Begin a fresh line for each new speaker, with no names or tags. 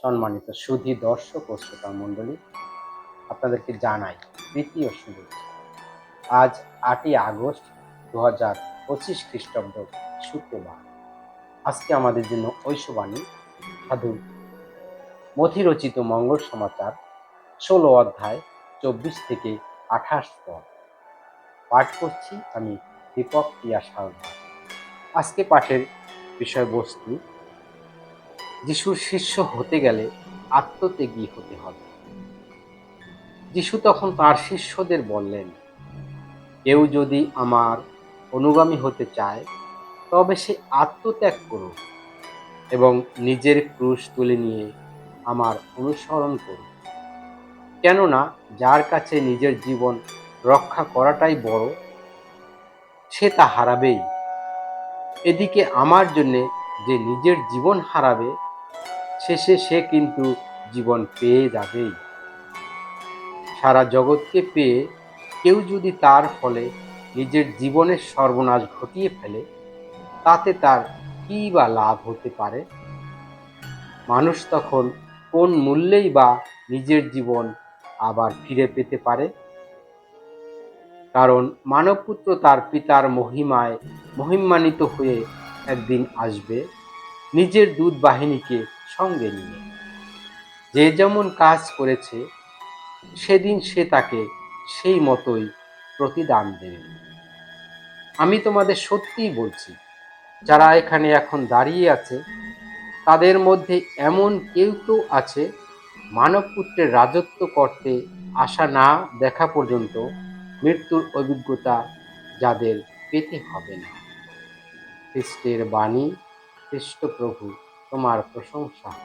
সম্মানিত সুধী দর্শক ও শ্রোতা মণ্ডলী, আপনাদেরকে জানাই তৃতীয় শুভেচ্ছা আজ আটই আগস্ট দু হাজার পঁচিশ খ্রিস্টাব্দ শুক্রবার। আজকে আমাদের জন্য ঐশবাণী, সাধু মথিরচিত মঙ্গল সমাচার, ষোলো অধ্যায়, চব্বিশ থেকে আঠাশ পদ। পাঠ করছি আমি দীপক প্রিয়া সারদা আজকে পাঠের বিষয়বস্তু যিশুর শিষ্য হতে গেলে আত্মত্যাগী হতে হবে। যিশু তখন তার শিষ্যদের বললেন, কেউ যদি আমার অনুগামী হতে চায়, তবে সে আত্মত্যাগ করুক এবং নিজের ক্রুশ তুলে নিয়ে আমার অনুসরণ করুক। কেননা যার কাছে নিজের জীবন রক্ষা করাটাই বড়, সে তা হারাবেই। এদিকে আমার জন্যে যে নিজের জীবন হারাবে শেষে সে কিন্তু জীবন পেয়ে যাবেই। সারা জগৎকে পেয়ে কেউ যদি তার ফলে নিজের জীবনের সর্বনাশ ঘটিয়ে ফেলে, তাতে তার কী বা লাভ হতে পারে? মানুষ তখন কোন মূল্যেই বা নিজের জীবন আবার ফিরে পেতে পারে? কারণ মানবপুত্র তার পিতার মহিমায় মহিমান্বিত হয়ে একদিন আসবে। নিজের দূত বাহিনীকে সঙ্গে নিয়ে। যে যেমন কাজ করেছে, সেদিন সে তাকে সেই মতোই প্রতিদান দেবে। আমি তোমাদের সত্যিই বলছি, যারা এখানে এখন দাঁড়িয়ে আছে, তাদের মধ্যে এমন কেউ কেউ আছে, মানবপুত্রের রাজত্ব করতে আশা না দেখা পর্যন্ত মৃত্যুর অভিজ্ঞতা যাদের পেতে হবে না। খ্রিস্টের বাণী খ্রিস্ট tomar proszę szafą.